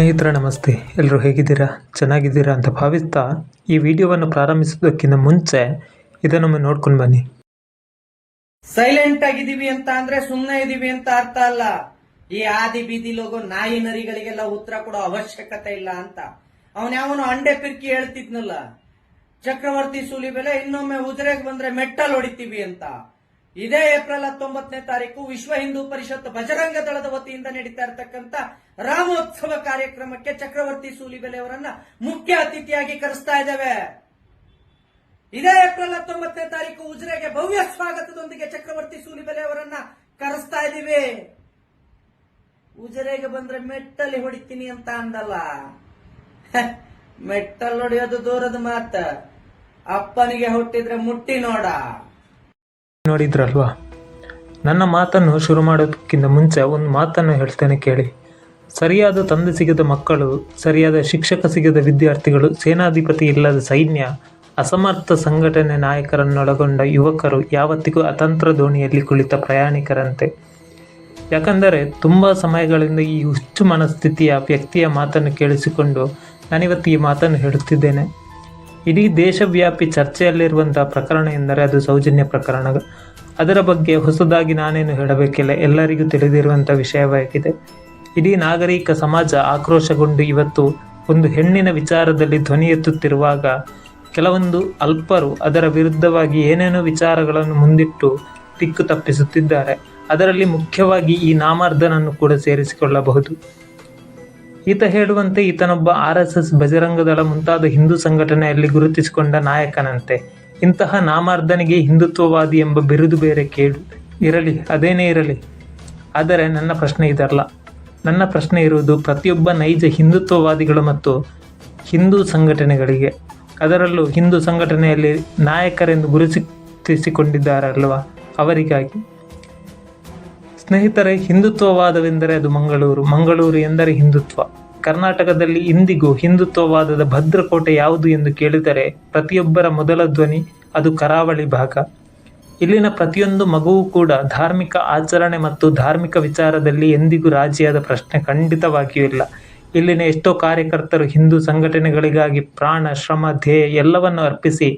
ಸ್ನೇಹಿತರೆ, ನಮಸ್ತೆ. ಎಲ್ಲರೂ ಹೇಗಿದ್ದೀರಾ? ಚೆನ್ನಾಗಿದ್ದೀರಾ ಅಂತ ಭಾವಿಸ್ತಾ ಈ ವಿಡಿಯೋವನ್ನು ಪ್ರಾರಂಭಿಸೋದಕ್ಕಿಂತ ಮುಂಚೆ ಇದನ್ನೊಮ್ಮೆ ನೋಡ್ಕೊಂಡು ಬನ್ನಿ. ಸೈಲೆಂಟ್ ಆಗಿದ್ದೀವಿ ಅಂತ ಅಂದ್ರೆ ಸುಮ್ಮನೆ ಇದೀವಿ ಅಂತ ಅರ್ಥ ಅಲ್ಲ. ಈ ಆದಿ ಬೀದಿ ಲೋಗೋ ನಾಯಿ ನರಿಗಳಿಗೆಲ್ಲ ಉತ್ತರ ಕೊಡೋ ಅವಶ್ಯಕತೆ ಇಲ್ಲ ಅಂತ. ಅವನ್ಯಾವನು ಅಂಡೆ ಪಿರ್ಕಿ ಹೇಳ್ತಿದ್ನಲ್ಲ. ಚಕ್ರವರ್ತಿ ಸೂಲಿ ಬೆಲೆ ಇನ್ನೊಮ್ಮೆ ಉದುರೆಗೆ ಬಂದ್ರೆ ಮೆಟ್ಟಲ್ ಹೊಡಿತೀವಿ ಅಂತ. ಇದೇ ಏಪ್ರಿಲ್ ಹತ್ತೊಂಬತ್ತನೇ ತಾರೀಕು ವಿಶ್ವ ಹಿಂದೂ ಪರಿಷತ್ ಬಜರಂಗ ದಳದ ವತಿಯಿಂದ ನಡೀತಾ ಇರತಕ್ಕಂತ ರಾಮೋತ್ಸವ ಕಾರ್ಯಕ್ರಮಕ್ಕೆ ಚಕ್ರವರ್ತಿ ಸೂಲಿಬೆಲೆ ಅವರನ್ನ ಮುಖ್ಯ ಅತಿಥಿಯಾಗಿ ಕರೆಸ್ತಾ ಇದ್ದೇವೆ. ಇದೇ ಏಪ್ರಿಲ್ ಹತ್ತೊಂಬತ್ತನೇ ತಾರೀಕು ಉಜಿರೆಗೆ ಭವ್ಯ ಸ್ವಾಗತದೊಂದಿಗೆ ಚಕ್ರವರ್ತಿ ಸೂಲಿಬೆಲೆ ಅವರನ್ನ ಕರೆಸ್ತಾ ಇದ್ದೀವಿ. ಉಜಿರೆಗೆ ಬಂದ್ರೆ ಮೆಟ್ಟಲ್ಲಿ ಹೊಡಿತೀನಿ ಅಂತ ಅಂದಲ್ಲ. ಮೆಟ್ಟಲ್ ಹೊಡೆಯೋದು ದೂರದ ಮಾತ. ಅಪ್ಪನಿಗೆ ಹುಟ್ಟಿದ್ರೆ ಮುಟ್ಟಿ ನೋಡ. ನೋಡಿದ್ರಲ್ವಾ? ನನ್ನ ಮಾತನ್ನು ಶುರು ಮಾಡೋದಕ್ಕಿಂತ ಮುಂಚೆ ಒಂದು ಮಾತನ್ನು ಹೇಳ್ತೇನೆ ಕೇಳಿ. ಸರಿಯಾದ ತಂದೆ ಸಿಗದ ಮಕ್ಕಳು, ಸರಿಯಾದ ಶಿಕ್ಷಕ ಸಿಗದ ವಿದ್ಯಾರ್ಥಿಗಳು, ಸೇನಾಧಿಪತಿ ಇಲ್ಲದ ಸೈನ್ಯ, ಅಸಮರ್ಥ ಸಂಘಟನೆ ನಾಯಕರನ್ನೊಳಗೊಂಡ ಯುವಕರು ಯಾವತ್ತಿಗೂ ಅತಂತ್ರ ದೋಣಿಯಲ್ಲಿ ಕುಳಿತ ಪ್ರಯಾಣಿಕರಂತೆ. ಯಾಕಂದರೆ ತುಂಬ ಸಮಯಗಳಿಂದ ಈ ಹುಚ್ಚು ಮನಸ್ಥಿತಿಯ ವ್ಯಕ್ತಿಯ ಮಾತನ್ನು ಕೇಳಿಸಿಕೊಂಡು ನಾನಿವತ್ತು ಈ ಮಾತನ್ನು ಹೇಳುತ್ತಿದ್ದೇನೆ. ಇಡೀ ದೇಶವ್ಯಾಪಿ ಚರ್ಚೆಯಲ್ಲಿರುವಂತಹ ಪ್ರಕರಣ ಎಂದರೆ ಅದು ಸೌಜನ್ಯ ಪ್ರಕರಣ. ಅದರ ಬಗ್ಗೆ ಹೊಸದಾಗಿ ನಾನೇನು ಹೇಳಬೇಕಿಲ್ಲ. ಎಲ್ಲರಿಗೂ ತಿಳಿದಿರುವಂಥ ವಿಷಯವಾಗಿದೆ. ಇಡೀ ನಾಗರಿಕ ಸಮಾಜ ಆಕ್ರೋಶಗೊಂಡು ಇವತ್ತು ಒಂದು ಹೆಣ್ಣಿನ ವಿಚಾರದಲ್ಲಿ ಧ್ವನಿ ಎತ್ತುತ್ತಿರುವಾಗ ಕೆಲವೊಂದು ಅಲ್ಪರು ಅದರ ವಿರುದ್ಧವಾಗಿ ಏನೇನೋ ವಿಚಾರಗಳನ್ನು ಮುಂದಿಟ್ಟು ದಿಕ್ಕು ತಪ್ಪಿಸುತ್ತಿದ್ದಾರೆ. ಅದರಲ್ಲಿ ಮುಖ್ಯವಾಗಿ ಈ ನಾಮಾರ್ಧನನ್ನು ಕೂಡ ಸೇರಿಸಿಕೊಳ್ಳಬಹುದು. ಈತ ಹೇಳುವಂತೆ ಈತನೊಬ್ಬ ಆರ್ ಎಸ್ ಎಸ್ ಬಜರಂಗದಳ ಮುಂತಾದ ಹಿಂದೂ ಸಂಘಟನೆಯಲ್ಲಿ ಗುರುತಿಸಿಕೊಂಡ ನಾಯಕನಂತೆ. ಇಂತಹ ನಾಮಾರ್ಧನಿಗೆ ಹಿಂದುತ್ವವಾದಿ ಎಂಬ ಬಿರುದು ಬೇರೆ ಕೇಳು ಇರಲಿ, ಅದೇನೇ ಇರಲಿ. ಆದರೆ ನನ್ನ ಪ್ರಶ್ನೆ ಇದಲ್ಲ ನನ್ನ ಪ್ರಶ್ನೆ ಇರುವುದು ಪ್ರತಿಯೊಬ್ಬ ನೈಜ ಹಿಂದುತ್ವವಾದಿಗಳು ಮತ್ತು ಹಿಂದೂ ಸಂಘಟನೆಗಳಿಗೆ. ಅದರಲ್ಲೂ ಹಿಂದೂ ಸಂಘಟನೆಯಲ್ಲಿ ನಾಯಕರೆಂದು ಗುರುತಿಸಿಕೊಂಡಿದ್ದಾರಲ್ವ ಅವರಿಗಾಗಿ? ಸ್ನೇಹಿತರೆ, ಹಿಂದುತ್ವವಾದವೆಂದರೆ ಅದು ಮಂಗಳೂರು. ಮಂಗಳೂರು ಎಂದರೆ ಹಿಂದುತ್ವ. ಕರ್ನಾಟಕದಲ್ಲಿ ಇಂದಿಗೂ ಹಿಂದುತ್ವವಾದದ ಭದ್ರಕೋಟೆ ಯಾವುದು ಎಂದು ಕೇಳಿದರೆ ಪ್ರತಿಯೊಬ್ಬರ ಮೊದಲ ಧ್ವನಿ ಅದು ಕರಾವಳಿ ಭಾಗ. ಇಲ್ಲಿನ ಪ್ರತಿಯೊಂದು ಮಗುವು ಕೂಡ ಧಾರ್ಮಿಕ ಆಚರಣೆ ಮತ್ತು ಧಾರ್ಮಿಕ ವಿಚಾರದಲ್ಲಿ ಎಂದಿಗೂ ರಾಜಿಯಾದ ಪ್ರಶ್ನೆ ಖಂಡಿತವಾಗಿಯೂ ಇಲ್ಲ. ಇಲ್ಲಿನ ಎಷ್ಟೋ ಕಾರ್ಯಕರ್ತರು ಹಿಂದೂ ಸಂಘಟನೆಗಳಿಗಾಗಿ ಪ್ರಾಣ, ಶ್ರಮ, ಧ್ಯೇಯ ಎಲ್ಲವನ್ನು ಅರ್ಪಿಸಿ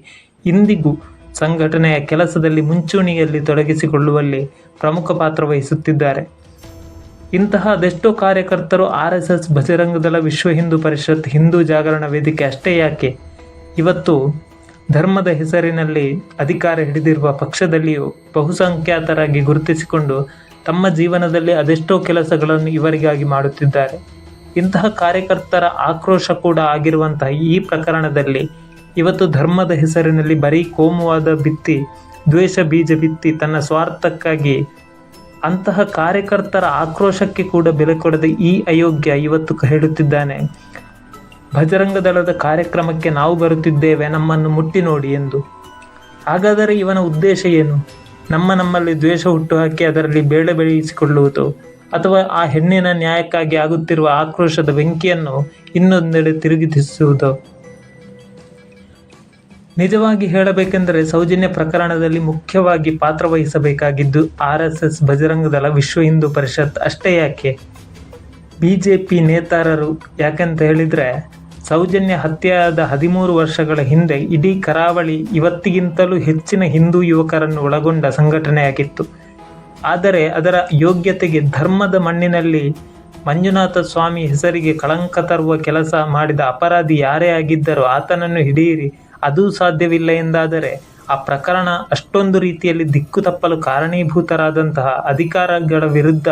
ಇಂದಿಗೂ ಸಂಘಟನೆಯ ಕೆಲಸದಲ್ಲಿ ಮುಂಚೂಣಿಯಲ್ಲಿ ತೊಡಗಿಸಿಕೊಳ್ಳುವಲ್ಲಿ ಪ್ರಮುಖ ಪಾತ್ರ ವಹಿಸುತ್ತಿದ್ದಾರೆ. ಇಂತಹ ಅದೆಷ್ಟೋ ಕಾರ್ಯಕರ್ತರು R S S Bajrang Dal Vishwa Hindu ಪರಿಷತ್ ಹಿಂದೂ ಜಾಗರಣ ವೇದಿಕೆ ಅಷ್ಟೇ ಯಾಕೆ? ಇವತ್ತು ಧರ್ಮದ ಹೆಸರಿನಲ್ಲಿ ಅಧಿಕಾರ ಹಿಡಿದಿರುವ ಪಕ್ಷದಲ್ಲಿಯೂ ಬಹುಸಂಖ್ಯಾತರಾಗಿ ಗುರುತಿಸಿಕೊಂಡು ತಮ್ಮ ಜೀವನದಲ್ಲಿ ಅದೆಷ್ಟೋ ಕೆಲಸಗಳನ್ನು ಇವರಿಗಾಗಿ ಮಾಡುತ್ತಿದ್ದಾರೆ. ಇಂತಹ ಕಾರ್ಯಕರ್ತರ ಆಕ್ರೋಶ ಕೂಡ ಆಗಿರುವಂತಹ ಈ ಪ್ರಕರಣದಲ್ಲಿ ಇವತ್ತು ಧರ್ಮದ ಹೆಸರಿನಲ್ಲಿ ಬರೀ ಕೋಮುವಾದ ಬಿತ್ತಿ, ದ್ವೇಷ ಬೀಜ ಬಿತ್ತಿ ತನ್ನ ಸ್ವಾರ್ಥಕ್ಕಾಗಿ ಅಂತಹ ಕಾರ್ಯಕರ್ತರ ಆಕ್ರೋಶಕ್ಕೆ ಕೂಡ ಬೆಲೆ ಕೊಡದೆ ಈ ಅಯೋಗ್ಯ ಇವತ್ತು ಹೇಳುತ್ತಿದ್ದಾನೆ. ಬಜರಂಗ ದಳದ ಕಾರ್ಯಕ್ರಮಕ್ಕೆ ನಾವು ಬರುತ್ತಿದ್ದೇವೆ, ನಮ್ಮನ್ನು ಮುಟ್ಟಿ ನೋಡಿ ಎಂದು. ಹಾಗಾದರೆ ಇವನ ಉದ್ದೇಶ ಏನು? ನಮ್ಮ ನಮ್ಮಲ್ಲಿ ದ್ವೇಷ ಹುಟ್ಟುಹಾಕಿ ಅದರಲ್ಲಿ ಬೇಳೆ ಬೆಳೆಯಿಸಿಕೊಳ್ಳುವುದು ಅಥವಾ ಆ ಹೆಣ್ಣಿನ ನ್ಯಾಯಕ್ಕಾಗಿ ಆಗುತ್ತಿರುವ ಆಕ್ರೋಶದ ಬೆಂಕಿಯನ್ನು ಇನ್ನೊಂದೆಡೆ ತಿರುಗಿಸುವುದು ನಿಜವಾಗಿ ಹೇಳಬೇಕೆಂದರೆ ಸೌಜನ್ಯ ಪ್ರಕರಣದಲ್ಲಿ ಮುಖ್ಯವಾಗಿ ಪಾತ್ರ ವಹಿಸಬೇಕಾಗಿದ್ದು R S S Bajrang Dal Vishwa Hindu Parishad ಅಷ್ಟೇ ಯಾಕೆ? ಬಿ ಜೆ ಪಿ ನೇತಾರರು ಯಾಕೆಂತ ಹೇಳಿದರೆ ಸೌಜನ್ಯ ಹತ್ಯೆಯಾದ ಹದಿಮೂರು ವರ್ಷಗಳ ಹಿಂದೆ ಇಡೀ ಕರಾವಳಿ ಇವತ್ತಿಗಿಂತಲೂ ಹೆಚ್ಚಿನ ಹಿಂದೂ ಯುವಕರನ್ನು ಒಳಗೊಂಡ ಸಂಘಟನೆಯಾಗಿತ್ತು. ಆದರೆ ಅದರ ಯೋಗ್ಯತೆಗೆ ಧರ್ಮದ ಮಣ್ಣಿನಲ್ಲಿ ಮಂಜುನಾಥ ಸ್ವಾಮಿ ಹೆಸರಿಗೆ ಕಳಂಕ ತರುವ ಕೆಲಸ ಮಾಡಿದ ಅಪರಾಧಿ ಯಾರೇ ಆಗಿದ್ದರೂ ಆತನನ್ನು ಹಿಡಿಯಿರಿ. ಅದೂ ಸಾಧ್ಯವಿಲ್ಲ ಎಂದಾದರೆ ಆ ಪ್ರಕರಣ ಅಷ್ಟೊಂದು ರೀತಿಯಲ್ಲಿ ದಿಕ್ಕು ತಪ್ಪಲು ಕಾರಣೀಭೂತರಾದಂತಹ ಅಧಿಕಾರಗಳ ವಿರುದ್ಧ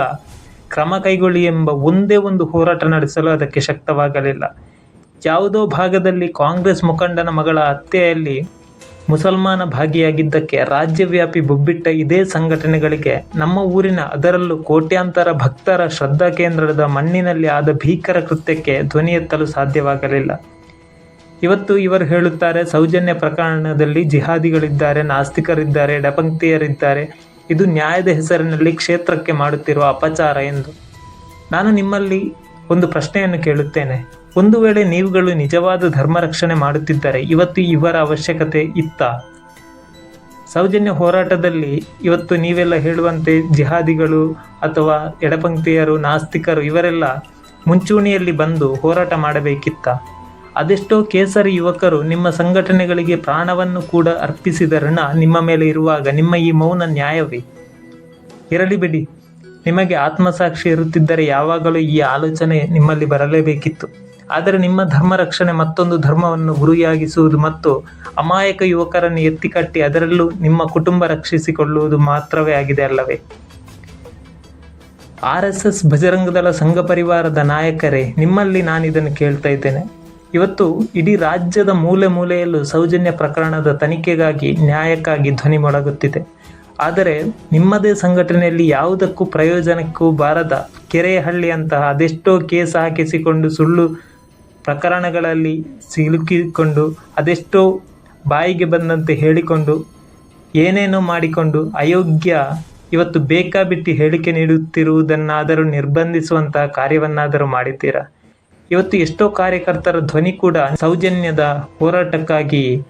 ಕ್ರಮ ಕೈಗೊಳ್ಳಿ ಎಂಬ ಒಂದೇ ಒಂದು ಹೋರಾಟ ನಡೆಸಲು ಅದಕ್ಕೆ ಶಕ್ತವಾಗಲಿಲ್ಲ. ಯಾವುದೋ ಭಾಗದಲ್ಲಿ ಕಾಂಗ್ರೆಸ್ ಮುಖಂಡನ ಮಗಳ ಹತ್ಯೆಯಲ್ಲಿ ಮುಸಲ್ಮಾನ ಭಾಗಿಯಾಗಿದ್ದಕ್ಕೆ ರಾಜ್ಯವ್ಯಾಪಿ ಬೊಬ್ಬಿಟ್ಟ ಇದೇ ಸಂಘಟನೆಗಳಿಗೆ ನಮ್ಮ ಊರಿನ ಅದರಲ್ಲೂ ಕೋಟ್ಯಾಂತರ ಭಕ್ತರ ಶ್ರದ್ಧಾ ಕೇಂದ್ರದ ಮಣ್ಣಿನಲ್ಲಿ ಆದ ಭೀಕರ ಕೃತ್ಯಕ್ಕೆ ಧ್ವನಿ ಎತ್ತಲು ಸಾಧ್ಯವಾಗಲಿಲ್ಲ. ಇವತ್ತು ಇವರು ಹೇಳುತ್ತಾರೆ, ಸೌಜನ್ಯ ಪ್ರಕರಣದಲ್ಲಿ ಜಿಹಾದಿಗಳಿದ್ದಾರೆ, ನಾಸ್ತಿಕರಿದ್ದಾರೆ ಡಪಂಕ್ತಿಯರಿದ್ದಾರೆ ಇದು ನ್ಯಾಯದ ಹೆಸರಿನಲ್ಲಿ ಕ್ಷೇತ್ರಕ್ಕೆ ಮಾಡುತ್ತಿರುವ ಅಪಚಾರ ಎಂದು. ನಾನು ನಿಮ್ಮಲ್ಲಿ ಒಂದು ಪ್ರಶ್ನೆಯನ್ನು ಕೇಳುತ್ತೇನೆ. ಒಂದು ವೇಳೆ ನೀವುಗಳು ನಿಜವಾದ ಧರ್ಮ ರಕ್ಷಣೆ ಮಾಡುತ್ತಿದ್ದರೆ ಇವತ್ತು ಇವರ ಅವಶ್ಯಕತೆ ಇತ್ತ? ಸೌಜನ್ಯ ಹೋರಾಟದಲ್ಲಿ ಇವತ್ತು ನೀವೆಲ್ಲ ಹೇಳುವಂತೆ ಜಿಹಾದಿಗಳು ಅಥವಾ ಎಡಪಂಕ್ತಿಯರು, ನಾಸ್ತಿಕರು ಇವರೆಲ್ಲ ಮುಂಚೂಣಿಯಲ್ಲಿ ಬಂದು ಹೋರಾಟ ಮಾಡಬೇಕಿತ್ತ? ಅದೆಷ್ಟೋ ಕೇಸರಿ ಯುವಕರು ನಿಮ್ಮ ಸಂಘಟನೆಗಳಿಗೆ ಪ್ರಾಣವನ್ನು ಕೂಡ ಅರ್ಪಿಸಿದ ಋಣ ನಿಮ್ಮ ಮೇಲೆ ಇರುವಾಗ ನಿಮ್ಮ ಈ ಮೌನ ನ್ಯಾಯವೇ? ಇರಲಿ ಬಿಡಿ. ನಿಮಗೆ ಆತ್ಮಸಾಕ್ಷಿ ಇರುತ್ತಿದ್ದರೆ ಯಾವಾಗಲೂ ಈ ಆಲೋಚನೆ ನಿಮ್ಮಲ್ಲಿ ಬರಲೇಬೇಕಿತ್ತು. ಆದರೆ ನಿಮ್ಮ ಧರ್ಮ ರಕ್ಷಣೆ ಮತ್ತೊಂದು ಧರ್ಮವನ್ನು ಗುರಿಯಾಗಿಸುವುದು ಮತ್ತು ಅಮಾಯಕ ಯುವಕರನ್ನು ಎತ್ತಿಕಟ್ಟಿ ಅದರಲ್ಲೂ ನಿಮ್ಮ ಕುಟುಂಬ ರಕ್ಷಿಸಿಕೊಳ್ಳುವುದು ಮಾತ್ರವೇ ಆಗಿದೆ ಅಲ್ಲವೇ? ಆರ್ ಎಸ್ ಎಸ್ ಬಜರಂಗದಳ ಸಂಘ ಪರಿವಾರದ ನಾಯಕರೇ, ನಿಮ್ಮಲ್ಲಿ ನಾನಿದನ್ನು ಕೇಳ್ತಾ ಇದ್ದೇನೆ. ಇವತ್ತು ಇಡೀ ರಾಜ್ಯದ ಮೂಲೆ ಮೂಲೆಯಲ್ಲೂ ಸೌಜನ್ಯ ಪ್ರಕರಣದ ತನಿಖೆಗಾಗಿ ನ್ಯಾಯಕ್ಕಾಗಿ ಧ್ವನಿ ಮೊಳಗುತ್ತಿದೆ. ಆದರೆ ನಿಮ್ಮದೇ ಸಂಘಟನೆಯಲ್ಲಿ ಯಾವುದಕ್ಕೂ ಪ್ರಯೋಜನಕ್ಕೂ ಬಾರದ ಕೆರೆಹಳ್ಳಿಯಂತಹ ಅದೆಷ್ಟೋ ಕೇಸ್ ಹಾಕಿಸಿಕೊಂಡು ಸುಳ್ಳು ಪ್ರಕರಣಗಳಲ್ಲಿ ಸಿಲುಕಿಕೊಂಡು ಅದೆಷ್ಟೋ ಬಾಯಿಗೆ ಬಂದಂತೆ ಹೇಳಿಕೊಂಡು ಏನೇನೋ ಮಾಡಿಕೊಂಡು ಅಯೋಗ್ಯ ಇವತ್ತು ಬೇಕಾಬಿಟ್ಟಿ ಹೇಳಿಕೆ ನೀಡುತ್ತಿರುವುದನ್ನಾದರೂ ನಿರ್ಬಂಧಿಸುವಂತಹ ಕಾರ್ಯವನ್ನಾದರೂ ಮಾಡಿದ್ದೀರಾ? ಇವತ್ತು ಎಷ್ಟೋ ಕಾರ್ಯಕರ್ತರ ಧ್ವನಿ ಕೂಡ ಸೌಜನ್ಯದ ಹೋರಾಟಕ್ಕಾಗಿ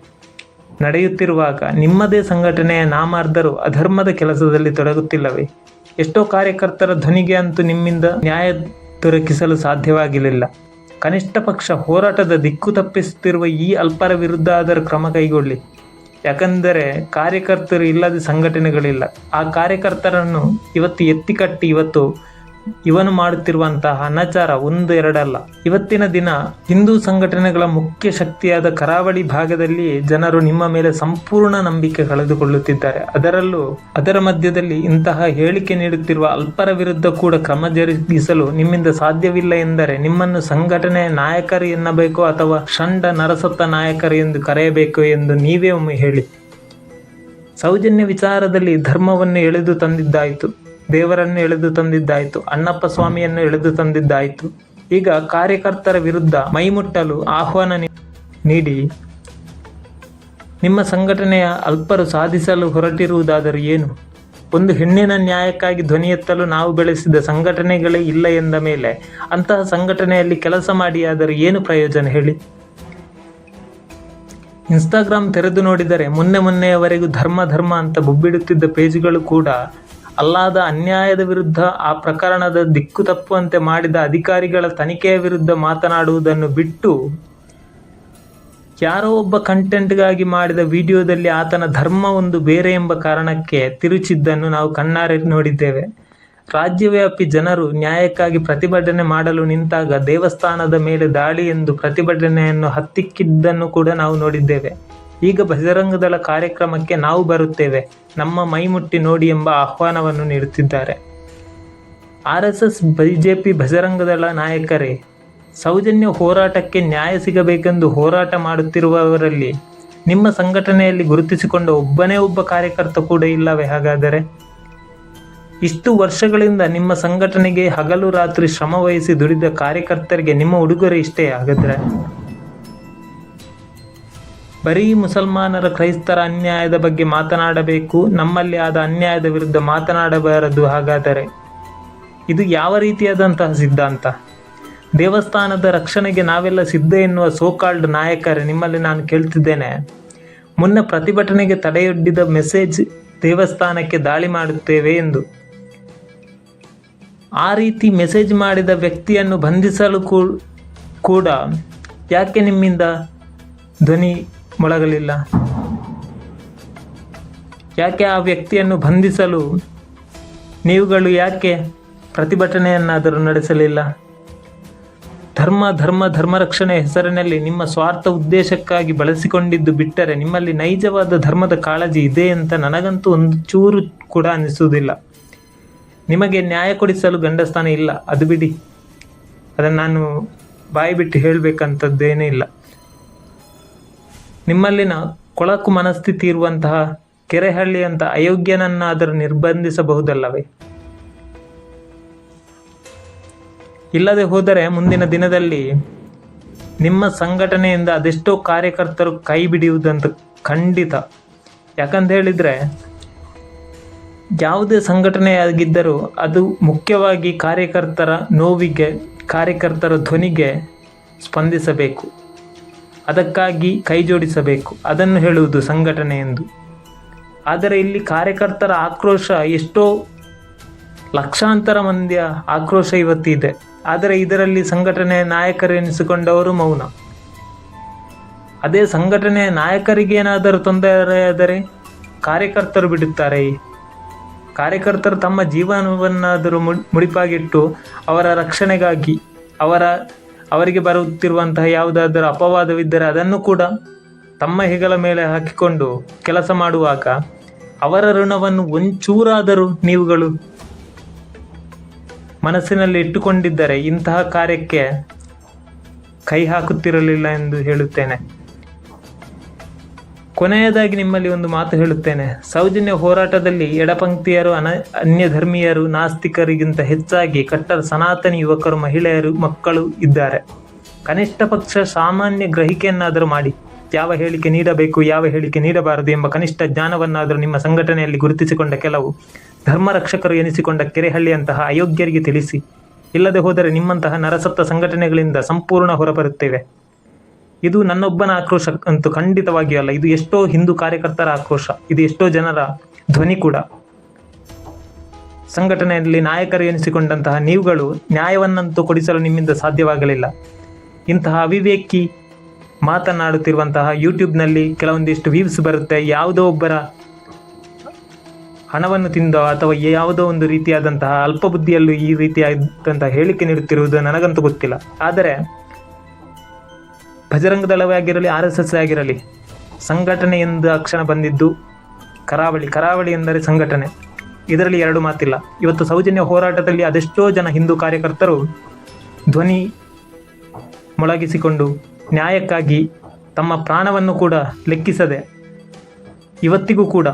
ನಡೆಯುತ್ತಿರುವಾಗ ನಿಮ್ಮದೇ ಸಂಘಟನೆಯ ನಾಮಾರ್ಧರು ಅಧರ್ಮದ ಕೆಲಸದಲ್ಲಿ ತೊಡಗುತ್ತಿಲ್ಲವೇ? ಎಷ್ಟೋ ಕಾರ್ಯಕರ್ತರ ಧ್ವನಿಗೆ ಅಂತೂ ನಿಮ್ಮಿಂದ ನ್ಯಾಯ ದೊರಕಿಸಲು ಸಾಧ್ಯವಾಗಿರಲಿಲ್ಲ. ಕನಿಷ್ಠ ಪಕ್ಷ ಹೋರಾಟದ ದಿಕ್ಕು ತಪ್ಪಿಸುತ್ತಿರುವ ಈ ಅಲ್ಪರ ವಿರುದ್ಧ ಆದರೂ ಕ್ರಮ ಕೈಗೊಳ್ಳಿ. ಯಾಕಂದರೆ ಕಾರ್ಯಕರ್ತರು ಇಲ್ಲದ ಸಂಘಟನೆಗಳಿಲ್ಲ. ಆ ಕಾರ್ಯಕರ್ತರನ್ನು ಇವತ್ತು ಎತ್ತಿಕಟ್ಟಿ ಇವತ್ತು ಇವನು ಮಾಡುತ್ತಿರುವಂತಹ ಅನಾಚಾರ ಒಂದು ಎರಡಲ್ಲ. ಇವತ್ತಿನ ದಿನ ಹಿಂದೂ ಸಂಘಟನೆಗಳ ಮುಖ್ಯ ಶಕ್ತಿಯಾದ ಕರಾವಳಿ ಭಾಗದಲ್ಲಿ ಜನರು ನಿಮ್ಮ ಮೇಲೆ ಸಂಪೂರ್ಣ ನಂಬಿಕೆ ಕಳೆದುಕೊಳ್ಳುತ್ತಿದ್ದಾರೆ. ಅದರಲ್ಲೂ ಅದರ ಮಧ್ಯದಲ್ಲಿ ಇಂತಹ ಹೇಳಿಕೆ ನೀಡುತ್ತಿರುವ ಅಲ್ಪರ ವಿರುದ್ಧ ಕೂಡ ಕ್ರಮ ಜರುಗಿಸಲು ನಿಮ್ಮಿಂದ ಸಾಧ್ಯವಿಲ್ಲ ಎಂದರೆ ನಿಮ್ಮನ್ನು ಸಂಘಟನೆಯ ನಾಯಕರು ಎನ್ನಬೇಕು ಅಥವಾ ಷಂಡ ನರಸತ್ತ ನಾಯಕರು ಎಂದು ಕರೆಯಬೇಕು ಎಂದು ನೀವೇ ಒಮ್ಮೆ ಹೇಳಿ. ಸೌಜನ್ಯ ವಿಚಾರದಲ್ಲಿ ಧರ್ಮವನ್ನು ಎಳೆದು ತಂದಿದ್ದಾಯಿತು. ದೇವರನ್ನು ಎಳೆದು ತಂದಿದ್ದಾಯಿತು, ಅಣ್ಣಪ್ಪ ಸ್ವಾಮಿಯನ್ನು ಎಳೆದು ತಂದಿದ್ದಾಯಿತು. ಈಗ ಕಾರ್ಯಕರ್ತರ ವಿರುದ್ಧ ಮೈಮುಟ್ಟಲು ಆಹ್ವಾನ ನೀಡಿ. ನಿಮ್ಮ ಸಂಘಟನೆಯ ಅಲ್ಪರು ಸಾಧಿಸಲು ಹೊರಟಿರುವುದಾದರೂ ಏನು? ಒಂದು ಹೆಣ್ಣಿನ ನ್ಯಾಯಕ್ಕಾಗಿ ಧ್ವನಿ ಎತ್ತಲು ನಾವು ಬೆಳೆಸಿದ ಸಂಘಟನೆಗಳೇ ಇಲ್ಲ ಎಂದ ಮೇಲೆ ಅಂತಹ ಸಂಘಟನೆಯಲ್ಲಿ ಕೆಲಸ ಮಾಡಿಯಾದರೂ ಏನು ಪ್ರಯೋಜನ ಹೇಳಿ? ಇನ್ಸ್ಟಾಗ್ರಾಮ್ ತೆರೆದು ನೋಡಿದರೆ ಮೊನ್ನೆ ಮೊನ್ನೆಯವರೆಗೂ ಧರ್ಮ ಧರ್ಮ ಅಂತ ಬೊಬ್ಬಿಡುತ್ತಿದ್ದ ಪೇಜ್ಗಳು ಕೂಡ ಅಲ್ಲಾದ ಅನ್ಯಾಯದ ವಿರುದ್ಧ ಆ ಪ್ರಕರಣದ ದಿಕ್ಕು ತಪ್ಪುವಂತೆ ಮಾಡಿದ ಅಧಿಕಾರಿಗಳ ತನಿಖೆಯ ವಿರುದ್ಧ ಮಾತನಾಡುವುದನ್ನು ಬಿಟ್ಟು ಯಾರೋ ಒಬ್ಬ ಕಂಟೆಂಟ್ಗಾಗಿ ಮಾಡಿದ ವಿಡಿಯೋದಲ್ಲಿ ಆತನ ಧರ್ಮ ಒಂದು ಬೇರೆ ಎಂಬ ಕಾರಣಕ್ಕೆ ತಿರುಚಿದ್ದನ್ನು ನಾವು ಕಣ್ಣಾರೆ ನೋಡಿದ್ದೇವೆ. ರಾಜ್ಯವ್ಯಾಪಿ ಜನರು ನ್ಯಾಯಕ್ಕಾಗಿ ಪ್ರತಿಭಟನೆ ಮಾಡಲು ನಿಂತಾಗ ದೇವಸ್ಥಾನದ ಮೇಲೆ ದಾಳಿ ಎಂದು ಪ್ರತಿಭಟನೆಯನ್ನು ಹತ್ತಿಕ್ಕಿದ್ದನ್ನು ಕೂಡ ನಾವು ನೋಡಿದ್ದೇವೆ. ಈಗ ಬಜರಂಗದಳ ಕಾರ್ಯಕ್ರಮಕ್ಕೆ ನಾವು ಬರುತ್ತೇವೆ. ನಮ್ಮ ಮೈಮುಟ್ಟಿ ನೋಡಿ ಎಂಬ ಆಹ್ವಾನವನ್ನು ನೀಡುತ್ತಿದ್ದಾರೆ. R S S BJP Bajrang Dal ನಾಯಕರೇ, ಸೌಜನ್ಯ ಹೋರಾಟಕ್ಕೆ ನ್ಯಾಯ ಸಿಗಬೇಕೆಂದು ಹೋರಾಟ ಮಾಡುತ್ತಿರುವವರಲ್ಲಿ ನಿಮ್ಮ ಸಂಘಟನೆಯಲ್ಲಿ ಗುರುತಿಸಿಕೊಂಡ ಒಬ್ಬನೇ ಒಬ್ಬ ಕಾರ್ಯಕರ್ತ ಕೂಡ ಇಲ್ಲವೇ ಹಾಗಾದರೆ? ಇಷ್ಟು ವರ್ಷಗಳಿಂದ ನಿಮ್ಮ ಸಂಘಟನೆಗೆ ಹಗಲು ರಾತ್ರಿ ಶ್ರಮ ವಹಿಸಿ ದುಡಿದ ಕಾರ್ಯಕರ್ತರಿಗೆ ನಿಮ್ಮ ಉಡುಗೊರೆ ಇಷ್ಟೇ ಹಾಗಾದ್ರೆ? ಬರೀ ಮುಸಲ್ಮಾನರ ಕ್ರೈಸ್ತರ ಅನ್ಯಾಯದ ಬಗ್ಗೆ ಮಾತನಾಡಬೇಕು, ನಮ್ಮಲ್ಲಿ ಆದ ಅನ್ಯಾಯದ ವಿರುದ್ಧ ಮಾತನಾಡಬಾರದು ಹಾಗಾದರೆ ಇದು ಯಾವ ರೀತಿಯಾದಂತಹ ಸಿದ್ಧಾಂತ? ದೇವಸ್ಥಾನದ ರಕ್ಷಣೆಗೆ ನಾವೆಲ್ಲ ಸಿದ್ಧ ಎನ್ನುವ ಸೋಕಾಲ್ಡ್ ನಾಯಕರೇ, ನಿಮ್ಮಲ್ಲಿ ನಾನು ಕೇಳ್ತಿದ್ದೇನೆ. ಮುನ್ನ ಪ್ರತಿಭಟನೆಗೆ ತಡೆಯೊಡ್ಡಿದ ಮೆಸೇಜ್ ದೇವಸ್ಥಾನಕ್ಕೆ ದಾಳಿ ಮಾಡುತ್ತೇವೆ ಎಂದು. ಆ ರೀತಿ ಮೆಸೇಜ್ ಮಾಡಿದ ವ್ಯಕ್ತಿಯನ್ನು ಬಂಧಿಸಲು ಕೂಡ ಯಾಕೆ ನಿಮ್ಮಿಂದ ಧ್ವನಿ ಮೊಳಗಲಿಲ್ಲ. ಯಾಕೆ ಆ ವ್ಯಕ್ತಿಯನ್ನು ಬಂಧಿಸಲು? ನೀವುಗಳು ಯಾಕೆ ಪ್ರತಿಭಟನೆಯನ್ನಾದರೂ ನಡೆಸಲಿಲ್ಲ? ಧರ್ಮ ಧರ್ಮ ಧರ್ಮ ರಕ್ಷಣೆ ಹೆಸರಿನಲ್ಲಿ ನಿಮ್ಮ ಸ್ವಾರ್ಥ ಉದ್ದೇಶಕ್ಕಾಗಿ ಬಳಸಿಕೊಂಡಿದ್ದು ಬಿಟ್ಟರೆ ನಿಮ್ಮಲ್ಲಿ ನೈಜವಾದ ಧರ್ಮದ ಕಾಳಜಿ ಇದೆ ಅಂತ ನನಗಂತೂ ಒಂದು ಚೂರು ಕೂಡ ಅನ್ನಿಸುವುದಿಲ್ಲ ನಿಮಗೆ ನ್ಯಾಯ ಕೊಡಿಸಲು ಗಂಡಸ್ಥಾನ ಇಲ್ಲ, ಅದು ಬಿಡಿ. ಅದನ್ನು ನಾನು ಬಾಯಿ ಬಿಟ್ಟು ಹೇಳಬೇಕಂತದ್ದೇನೇ ಇಲ್ಲ. ನಿಮ್ಮಲ್ಲಿನ ಕೊಳಕು ಮನಸ್ಥಿತಿ ಇರುವಂತಹ ಕೆರೆಹಳ್ಳಿಯಂಥ ಅಯೋಗ್ಯನನ್ನಾದರೂ ನಿರ್ಬಂಧಿಸಬಹುದಲ್ಲವೇ? ಇಲ್ಲದೆ ಹೋದರೆ ಮುಂದಿನ ದಿನದಲ್ಲಿ ನಿಮ್ಮ ಸಂಘಟನೆಯಿಂದ ಅದೆಷ್ಟೋ ಕಾರ್ಯಕರ್ತರು ಕೈ ಬಿಡಿಯುವುದಂತ ಖಂಡಿತ. ಯಾಕಂತ ಹೇಳಿದರೆ, ಯಾವುದೇ ಸಂಘಟನೆಯಾಗಿದ್ದರೂ ಅದು ಮುಖ್ಯವಾಗಿ ಕಾರ್ಯಕರ್ತರ ನೋವಿಗೆ, ಕಾರ್ಯಕರ್ತರ ಧ್ವನಿಗೆ ಸ್ಪಂದಿಸಬೇಕು. ಅದಕ್ಕಾಗಿ ಕೈ ಜೋಡಿಸಬೇಕು ಅದನ್ನು ಹೇಳುವುದು ಸಂಘಟನೆ ಎಂದು. ಆದರೆ ಇಲ್ಲಿ ಕಾರ್ಯಕರ್ತರ ಆಕ್ರೋಶ ಎಷ್ಟೋ ಲಕ್ಷಾಂತರ ಮಂದಿಯ ಆಕ್ರೋಶ ಇವತ್ತಿದೆ. ಆದರೆ ಇದರಲ್ಲಿ ಸಂಘಟನೆ ನಾಯಕರೆನಿಸಿಕೊಂಡವರು ಮೌನ. ಅದೇ ಸಂಘಟನೆಯ ನಾಯಕರಿಗೆ ಏನಾದರೂ ತೊಂದರೆಯಾದರೆ ಕಾರ್ಯಕರ್ತರು ಬಿಡುತ್ತಾರೆ. ಕಾರ್ಯಕರ್ತರು ತಮ್ಮ ಜೀವನವನ್ನಾದರೂ ಮುಡಿಪಾಗಿಟ್ಟು ಅವರ ರಕ್ಷಣೆಗಾಗಿ ಅವರ ಅವರಿಗೆ ಬರುತ್ತಿರುವಂತಹ ಯಾವುದಾದರೂ ಅಪವಾದವಿದ್ದರೆ ಅದನ್ನು ಕೂಡ ತಮ್ಮ ಹೆಗಲ ಮೇಲೆ ಹಾಕಿಕೊಂಡು ಕೆಲಸ ಮಾಡುವಾಗ ಅವರ ಋಣವನ್ನು ಒಂಚೂರಾದರೂ ನೀವುಗಳು ಮನಸ್ಸಿನಲ್ಲಿ ಇಟ್ಟುಕೊಂಡಿದ್ದರೆ ಇಂತಹ ಕಾರ್ಯಕ್ಕೆ ಕೈ ಹಾಕುತ್ತಿರಲಿಲ್ಲ ಎಂದು ಹೇಳುತ್ತೇನೆ. ಕೊನೆಯದಾಗಿ ನಿಮ್ಮಲ್ಲಿ ಒಂದು ಮಾತು ಹೇಳುತ್ತೇನೆ. ಸೌಜನ್ಯ ಹೋರಾಟದಲ್ಲಿ ಎಡಪಂಕ್ತಿಯರು, ಅನ ಅನ್ಯ ಧರ್ಮೀಯರು ನಾಸ್ತಿಕರಿಗಿಂತ ಹೆಚ್ಚಾಗಿ ಕಟ್ಟರ್ ಸನಾತನ ಯುವಕರು, ಮಹಿಳೆಯರು, ಮಕ್ಕಳು ಇದ್ದಾರೆ. ಕನಿಷ್ಠ ಪಕ್ಷ ಸಾಮಾನ್ಯ ಗ್ರಹಿಕೆಯನ್ನಾದರೂ ಮಾಡಿ. ಯಾವ ಹೇಳಿಕೆ ನೀಡಬೇಕು, ಯಾವ ಹೇಳಿಕೆ ನೀಡಬಾರದು ಎಂಬ ಕನಿಷ್ಠ ಜ್ಞಾನವನ್ನಾದರೂ ನಿಮ್ಮ ಸಂಘಟನೆಯಲ್ಲಿ ಗುರುತಿಸಿಕೊಂಡ ಕೆಲವು ಧರ್ಮ ರಕ್ಷಕರು ಎನಿಸಿಕೊಂಡ ಕೆರೆಹಳ್ಳಿಯಂತಹ ಅಯೋಗ್ಯರಿಗೆ ತಿಳಿಸಿ. ಇಲ್ಲದೆ ಹೋದರೆ ನಿಮ್ಮಂತಹ ನರಸತ್ತ ಸಂಘಟನೆಗಳಿಂದ ಸಂಪೂರ್ಣ ಹೊರಬರುತ್ತೇವೆ. ಇದು ನನ್ನೊಬ್ಬನ ಆಕ್ರೋಶ ಅಂತೂ ಖಂಡಿತವಾಗಿಯೂ ಅಲ್ಲ. ಇದು ಎಷ್ಟೋ ಹಿಂದೂ ಕಾರ್ಯಕರ್ತರ ಆಕ್ರೋಶ. ಇದು ಎಷ್ಟೋ ಜನರ ಧ್ವನಿ ಕೂಡ. ಸಂಘಟನೆಯಲ್ಲಿ ನಾಯಕರು ಎನಿಸಿಕೊಂಡಂತಹ ನೀವುಗಳು ನ್ಯಾಯವನ್ನಂತೂ ಕೊಡಿಸಲು ನಿಮ್ಮಿಂದ ಸಾಧ್ಯವಾಗಲಿಲ್ಲ. ಇಂತಹ ಅವಿವೇಕಿ ಮಾತನಾಡುತ್ತಿರುವಂತಹ ಯೂಟ್ಯೂಬ್ನಲ್ಲಿ ಕೆಲವೊಂದಿಷ್ಟು ವ್ಯೂಸ್ ಬರುತ್ತೆ. ಯಾವುದೋ ಒಬ್ಬರ ಹಣವನ್ನು ತಿಂದೋ ಅಥವಾ ಯಾವುದೋ ಒಂದು ರೀತಿಯಾದಂತಹ ಅಲ್ಪಬುದ್ಧಿಯಲ್ಲೂ ಈ ರೀತಿಯಾದಂತಹ ಹೇಳಿಕೆ ನೀಡುತ್ತಿರುವುದು ನನಗಂತೂ ಗೊತ್ತಿಲ್ಲ. ಆದರೆ ಬಜರಂಗ ದಳವೇ ಆಗಿರಲಿ ಆರ್ ಎಸ್ ಎಸ್ ಆಗಿರಲಿ ಸಂಘಟನೆ ಎಂದು ಅಕ್ಷಣ ಬಂದಿದ್ದು ಕರಾವಳಿ. ಕರಾವಳಿ ಎಂದರೆ ಸಂಘಟನೆ. ಇದರಲ್ಲಿ ಎರಡು ಮಾತಿಲ್ಲ. ಇವತ್ತು ಸೌಜನ್ಯ ಹೋರಾಟದಲ್ಲಿ ಅದೆಷ್ಟೋ ಜನ ಹಿಂದೂ ಕಾರ್ಯಕರ್ತರು ಧ್ವನಿ ಮೊಳಗಿಸಿಕೊಂಡು ನ್ಯಾಯಕ್ಕಾಗಿ ತಮ್ಮ ಪ್ರಾಣವನ್ನು ಕೂಡ ಲೆಕ್ಕಿಸದೆ ಇವತ್ತಿಗೂ ಕೂಡ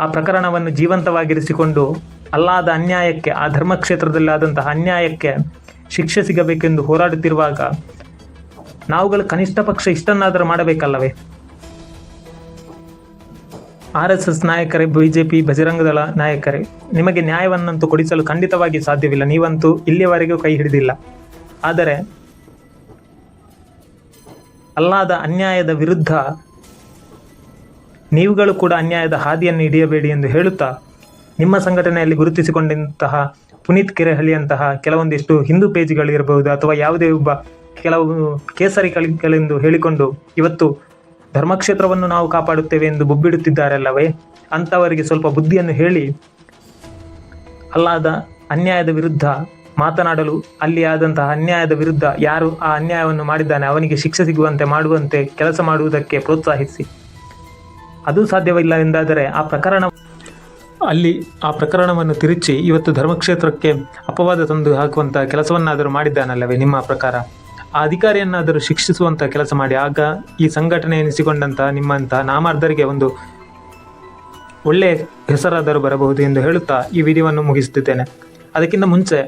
ಆ ಪ್ರಕರಣವನ್ನು ಜೀವಂತವಾಗಿರಿಸಿಕೊಂಡು ಅಲ್ಲಾದ ಅನ್ಯಾಯಕ್ಕೆ, ಆ ಧರ್ಮಕ್ಷೇತ್ರದಲ್ಲಿ ಆದಂತಹ ಅನ್ಯಾಯಕ್ಕೆ ಶಿಕ್ಷೆ ಸಿಗಬೇಕೆಂದು ಹೋರಾಡುತ್ತಿರುವಾಗ ನಾವುಗಳು ಕನಿಷ್ಠ ಪಕ್ಷ ಇಷ್ಟನ್ನಾದರೂ ಮಾಡಬೇಕಲ್ಲವೇ? ಆರ್ ಎಸ್ ಎಸ್ ನಾಯಕರೇ, ಬಿಜೆಪಿ, ಬಜರಂಗದಳ ನಾಯಕರೇ, ನಿಮಗೆ ನ್ಯಾಯವನ್ನಂತೂ ಕೊಡಿಸಲು ಖಂಡಿತವಾಗಿ ಸಾಧ್ಯವಿಲ್ಲ. ನೀವಂತೂ ಇಲ್ಲಿಯವರೆಗೂ ಕೈ ಹಿಡಿದಿಲ್ಲ. ಆದರೆ, ಅಲ್ಲಾದ ಅನ್ಯಾಯದ ವಿರುದ್ಧ ನೀವುಗಳು ಕೂಡ ಅನ್ಯಾಯದ ಹಾದಿಯನ್ನು ಹಿಡಿಯಬೇಡಿ ಎಂದು ಹೇಳುತ್ತಾ, ನಿಮ್ಮ ಸಂಘಟನೆಯಲ್ಲಿ ಗುರುತಿಸಿಕೊಂಡಂತಹ ಪುನೀತ್ ಕೆರೆಹಳ್ಳಿಯಂತಹ ಕೆಲವೊಂದಿಷ್ಟು ಹಿಂದೂ ಪೇಜ್ಗಳು ಇರಬಹುದು ಅಥವಾ ಯಾವುದೇ ಒಬ್ಬ ಕೆಲವು ಕೇಸರಿ ಕಳಿಗಳೆಂದು ಹೇಳಿಕೊಂಡು ಇವತ್ತು ಧರ್ಮಕ್ಷೇತ್ರವನ್ನು ನಾವು ಕಾಪಾಡುತ್ತೇವೆ ಎಂದು ಬೊಬ್ಬಿಡುತ್ತಿದ್ದಾರಲ್ಲವೇ? ಅಂಥವರಿಗೆ ಸ್ವಲ್ಪ ಬುದ್ಧಿಯನ್ನು ಹೇಳಿ. ಅಲ್ಲಾದ ಅನ್ಯಾಯದ ವಿರುದ್ಧ ಮಾತನಾಡಲು ಅಲ್ಲಿ ಆದಂತಹ ಅನ್ಯಾಯದ ವಿರುದ್ಧ ಯಾರು ಆ ಅನ್ಯಾಯವನ್ನು ಮಾಡಿದ್ದಾನೆ, ಅವನಿಗೆ ಶಿಕ್ಷೆ ಸಿಗುವಂತೆ ಮಾಡುವಂತೆ ಕೆಲಸ ಮಾಡುವುದಕ್ಕೆ ಪ್ರೋತ್ಸಾಹಿಸಿ. ಅದು ಸಾಧ್ಯವಿಲ್ಲ ಎಂದಾದರೆ ಆ ಪ್ರಕರಣ ಅಲ್ಲಿ ಆ ಪ್ರಕರಣವನ್ನು ತಿರುಚಿ ಇವತ್ತು ಧರ್ಮಕ್ಷೇತ್ರಕ್ಕೆ ಅಪವಾದ ತಂದು ಹಾಕುವಂತಹ ಕೆಲಸವನ್ನಾದರೂ ಮಾಡಿದ್ದಾನಲ್ಲವೇ ನಿಮ್ಮ ಪ್ರಕಾರ? ಆ ಅಧಿಕಾರಿಯನ್ನಾದರೂ ಶಿಕ್ಷಿಸುವಂಥ ಕೆಲಸ ಮಾಡಿ, ಆಗ ಈ ಸಂಘಟನೆ ಎನಿಸಿಕೊಂಡಂಥ ನಿಮ್ಮಂಥ ನಾಮಾರ್ಧರಿಗೆ ಒಂದು ಒಳ್ಳೆಯ ಹೆಸರಾದರೂ ಬರಬಹುದು ಎಂದು ಹೇಳುತ್ತಾ ಈ ವಿಡಿಯೋವನ್ನು ಮುಗಿಸುತ್ತಿದ್ದೇನೆ. ಅದಕ್ಕಿಂತ ಮುಂಚೆ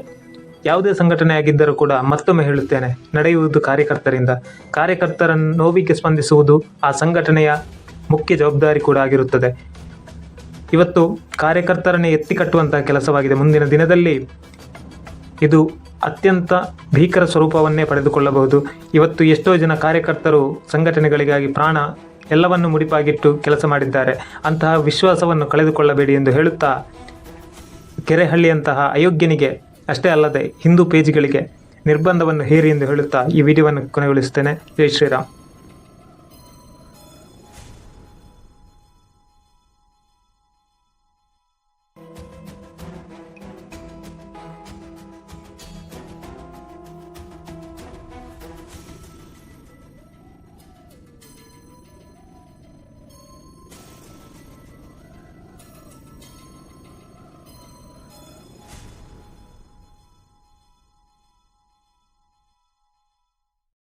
ಯಾವುದೇ ಸಂಘಟನೆ ಆಗಿದ್ದರೂ ಕೂಡ ಮತ್ತೊಮ್ಮೆ ಹೇಳುತ್ತೇನೆ. ನಡೆಯುವುದು ಕಾರ್ಯಕರ್ತರಿಂದ. ಕಾರ್ಯಕರ್ತರ ನೋವಿಗೆ ಸ್ಪಂದಿಸುವುದು ಆ ಸಂಘಟನೆಯ ಮುಖ್ಯ ಜವಾಬ್ದಾರಿ ಕೂಡ ಆಗಿರುತ್ತದೆ. ಇವತ್ತು ಕಾರ್ಯಕರ್ತರನ್ನೇ ಎತ್ತಿ ಕಟ್ಟುವಂತಹ ಕೆಲಸವಾಗಿದೆ. ಮುಂದಿನ ದಿನದಲ್ಲಿ ಇದು ಅತ್ಯಂತ ಭೀಕರ ಸ್ವರೂಪವನ್ನೇ ಪಡೆದುಕೊಳ್ಳಬಹುದು. ಇವತ್ತು ಎಷ್ಟೋ ಜನ ಕಾರ್ಯಕರ್ತರು ಸಂಘಟನೆಗಳಿಗಾಗಿ ಪ್ರಾಣ ಎಲ್ಲವನ್ನು ಮುಡಿಪಾಗಿಟ್ಟು ಕೆಲಸ ಮಾಡಿದ್ದಾರೆ. ಅಂತಹ ವಿಶ್ವಾಸವನ್ನು ಕಳೆದುಕೊಳ್ಳಬೇಡಿ ಎಂದು ಹೇಳುತ್ತಾ ಕೆರೆಹಳ್ಳಿಯಂತಹ ಅಯೋಗ್ಯನಿಗೆ, ಅಷ್ಟೇ ಅಲ್ಲದೆ ಹಿಂದೂ ಪೇಜ್ಗಳಿಗೆ ನಿರ್ಬಂಧವನ್ನು ಹೇರಿ ಎಂದು ಹೇಳುತ್ತಾ ಈ ವಿಡಿಯೋವನ್ನು ಕೊನೆಗೊಳಿಸುತ್ತೇನೆ. ಜೈ ಶ್ರೀರಾಮ್.